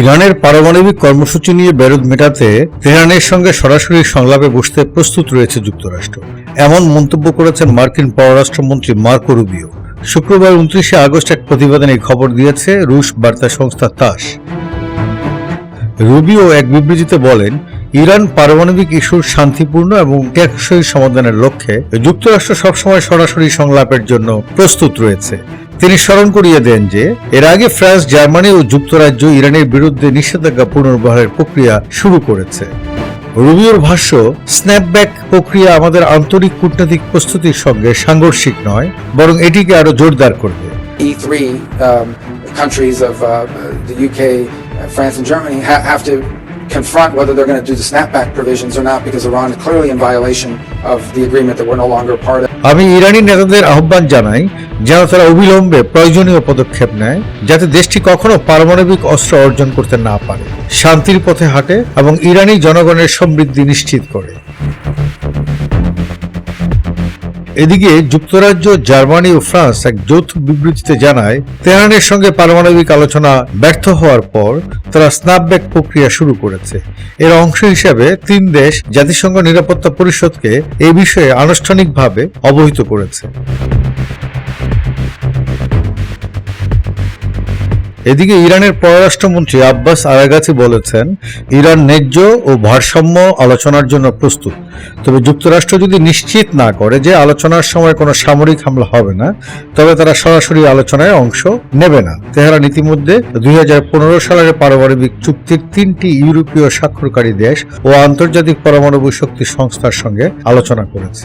ইরানের পারমাণবিক কর্মসূচি নিয়ে বিরোধ মেটাতে তেহরানের সঙ্গে সরাসরি সংলাপে বসতে প্রস্তুত রয়েছে যুক্তরাষ্ট্র। এমন মন্তব্য করেছেন মার্কিন পররাষ্ট্রমন্ত্রী মার্কো রুবিও। শুক্রবার উনত্রিশে আগস্ট এক প্রতিবেদনে এই খবর দিয়েছে রুশ বার্তা সংস্থা তাস। রুবিও এক বিবৃতিতে বলেন ইরান পারমাণবিক ইস্যুর শান্তিপূর্ণ এবং টেকসই সমাধানের লক্ষ্যে যুক্তরাষ্ট্র সবসময় সরাসরি সংলাপের জন্য প্রস্তুত রয়েছে। তিনি স্মরণ করিয়ে দেন যে এর আগে ফ্রান্স জার্মানি ও যুক্তরাজ্য ইরানের বিরুদ্ধে নিষেধাজ্ঞা পুনর্বহারের প্রক্রিয়া শুরু করেছে। রুবিওর ভাষ্য স্ন্যাপব্যাক প্রক্রিয়া আমাদের আন্তরিক কূটনৈতিক প্রস্তুতির সঙ্গে সাংঘর্ষিক নয় বরং এটিকে আরও জোরদার করবে। E3 um, countries of uh, the UK, France, and Germany ha- have to confront whether they're going to do the snapback provisions or not because Iran is clearly in violation of the agreement that we're no longer a part of. আমি ইরানি নেতাদের আহ্বান জানাই যেন তারা অবিলম্বে প্রয়োজনীয় পদক্ষেপ নেয় যাতে দেশটি কখনো পারমাণবিক অস্ত্র অর্জন করতে না পারে শান্তির পথে হাঁটে এবং ইরানি জনগণের সমৃদ্ধি নিশ্চিত করে এদিকে যুক্তরাজ্য, জার্মানি ও ফ্রান্স এক যৌথ বিবৃতিতে জানায়, তেহরানের সঙ্গে পারমাণবিক আলোচনা ব্যর্থ হওয়ার পর তারা স্ন্যাপব্যাক প্রক্রিয়া শুরু করেছে। এর অংশ হিসেবে তিন দেশ জাতিসংঘ নিরাপত্তা পরিষদকে এ বিষয়ে আনুষ্ঠানিকভাবে অবহিত করেছে। এদিকে ইরানের পররাষ্ট্রমন্ত্রী আব্বাস আরাগাচি বলেছেন, ইরান ন্যায্য ও ভারসাম্য আলোচনার জন্য প্রস্তুত। তবে যুক্তরাষ্ট্র যদি নিশ্চিত না করে যে আলোচনার সময় কোনো সামরিক হামলা হবে না, তবে তারা সরাসরি আলোচনায় অংশ নেবে না। তেহরান ইতিমধ্যে দুই হাজার পনেরো সালের পারমাণবিক চুক্তির তিনটি ইউরোপীয় স্বাক্ষরকারী দেশ ও আন্তর্জাতিক পরমাণু শক্তি সংস্থার সঙ্গে আলোচনা করেছে।